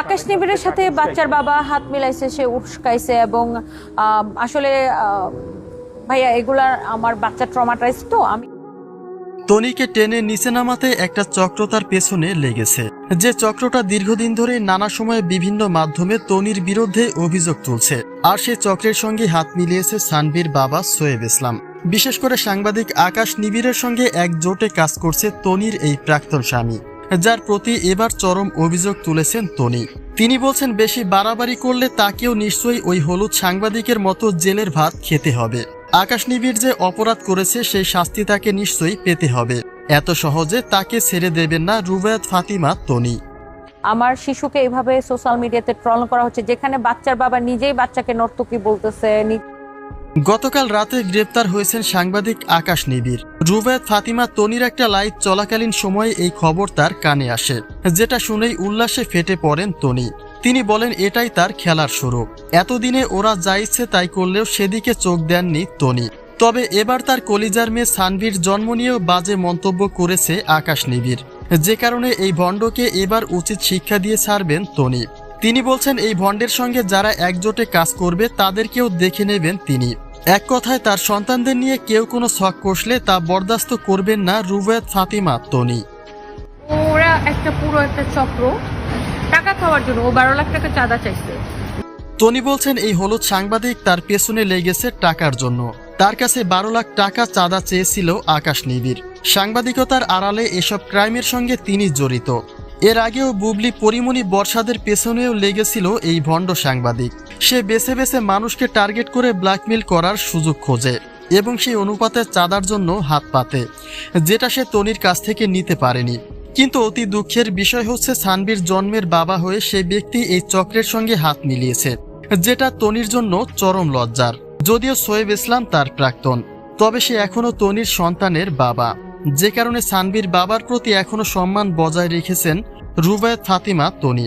আকাশ নিবিড়ের সাথে বাচ্চার বাবা হাত মিলাইছে, সে উস্কাইছে এবং আসলে ভাইয়া, এগুলার আমার বাচ্চা ট্রমাটাইজ তো, আমি তনিকে টেনে নিচে নামাতে একটা চক্র তার পেছনে লেগেছে। যে চক্রটা দীর্ঘদিন ধরে নানা সময়ে বিভিন্ন মাধ্যমে তনির বিরুদ্ধে অভিযোগ তুলছে, আর সে চক্রের সঙ্গে হাত মিলিয়েছে সানভীর বাবা সোয়েব ইসলাম। বিশেষ করে সাংবাদিক আকাশ নিবিড়ের সঙ্গে একজোটে কাজ করছে তনির এই প্রাক্তন স্বামী। যার প্রতি এবার চরম অভিযোগ তুলেছেন তনি তিনি বলছেন, বেশি বাড়াবাড়ি করলে তাকেও নিশ্চয়ই ওই হলুদ সাংবাদিকের মতো জেলের ভাত খেতে হবে। আকাশ নিবিড় যে অপরাধ করেছে, সেই শাস্তি তাকে নিশ্চয়ই পেতে হবে। এত সহজে তাকে ছেড়ে দেবেন না রুবায়াত ফাতিমা তনি আমার শিশুকে এভাবে সোশ্যাল মিডিয়াতে ট্রল করা হচ্ছে, যেখানে বাচ্চার বাবা নিজেই বাচ্চাকে নর্তকী বলতেছে গতকাল রাতে গ্রেপ্তার হয়েছেন সাংবাদিক আকাশ নিবিড়। রুবায়াত, ফাতিমা, তনির একটা লাইভ চলাকালীন সময়ে এই খবর তার কানে আসে, যেটা শুনেই উল্লাসে ফেটে পড়েন তনি। তিনি বলেন, এটাই তার খেলার শুরু। এতদিনে ওরা যা ইচ্ছে তাই করলেও সেদিকে চোখ দেননি তনি। তবে এবার তার কলিজার মেয়ে সানভীর জন্ম নিয়েও বাজে মন্তব্য করেছে আকাশ নিবিড়। যে কারণে এই ভণ্ডকে এবার উচিত শিক্ষা দিয়ে ছাড়বেন তনি। তিনি বলছেন, এই ভণ্ডের সঙ্গে যারা একজোটে কাজ করবে, তাদেরকেও দেখে নেবেন তিনি। এক কথায় তার সন্তানদের নিয়ে কেউ কোনো শখ কষলে তা বরদাস্ত করবেন না রুবায়াত ফাতিমা তনি ওরা একটা পুরো একটা চক্র। টাকা খাওয়ার জন্য ও বারো লাখ টাকা চাঁদা চাইছে। তনি বলছেন এই হলুদ সাংবাদিক তার পেছনে লেগেছে টাকার জন্য। তার কাছে বারো লাখ টাকা চাঁদা চেয়েছিল আকাশ নিবিড়। সাংবাদিকতার আড়ালে এসব ক্রাইমের সঙ্গে তিনি জড়িত। এর আগেও বুবলি পরিমণি বর্ষাদের পেছনেও লেগেছিল এই ভণ্ড সাংবাদিক। সে বেছে বেছে মানুষকে টার্গেট করে ব্ল্যাকমেল করার সুযোগ খোঁজে এবং সেই অনুপাতে চাঁদার জন্য হাত পাতে, যেটা সে তনির কাছ থেকে নিতে পারেনি। কিন্তু অতি দুঃখের বিষয় হচ্ছে সানবীর জন্মের বাবা হয়ে সে ব্যক্তি এই চক্রের সঙ্গে হাত মিলিয়েছে, যেটা তনির জন্য চরম লজ্জার, যদিও সোয়েব ইসলাম তার প্রাক্তন। তবে সে এখনও তনির সন্তানের বাবা। যে কারণে সানবির বাবার প্রতি এখনও সম্মান বজায় রেখেছেন রুবায়ত ফাতিমা তনি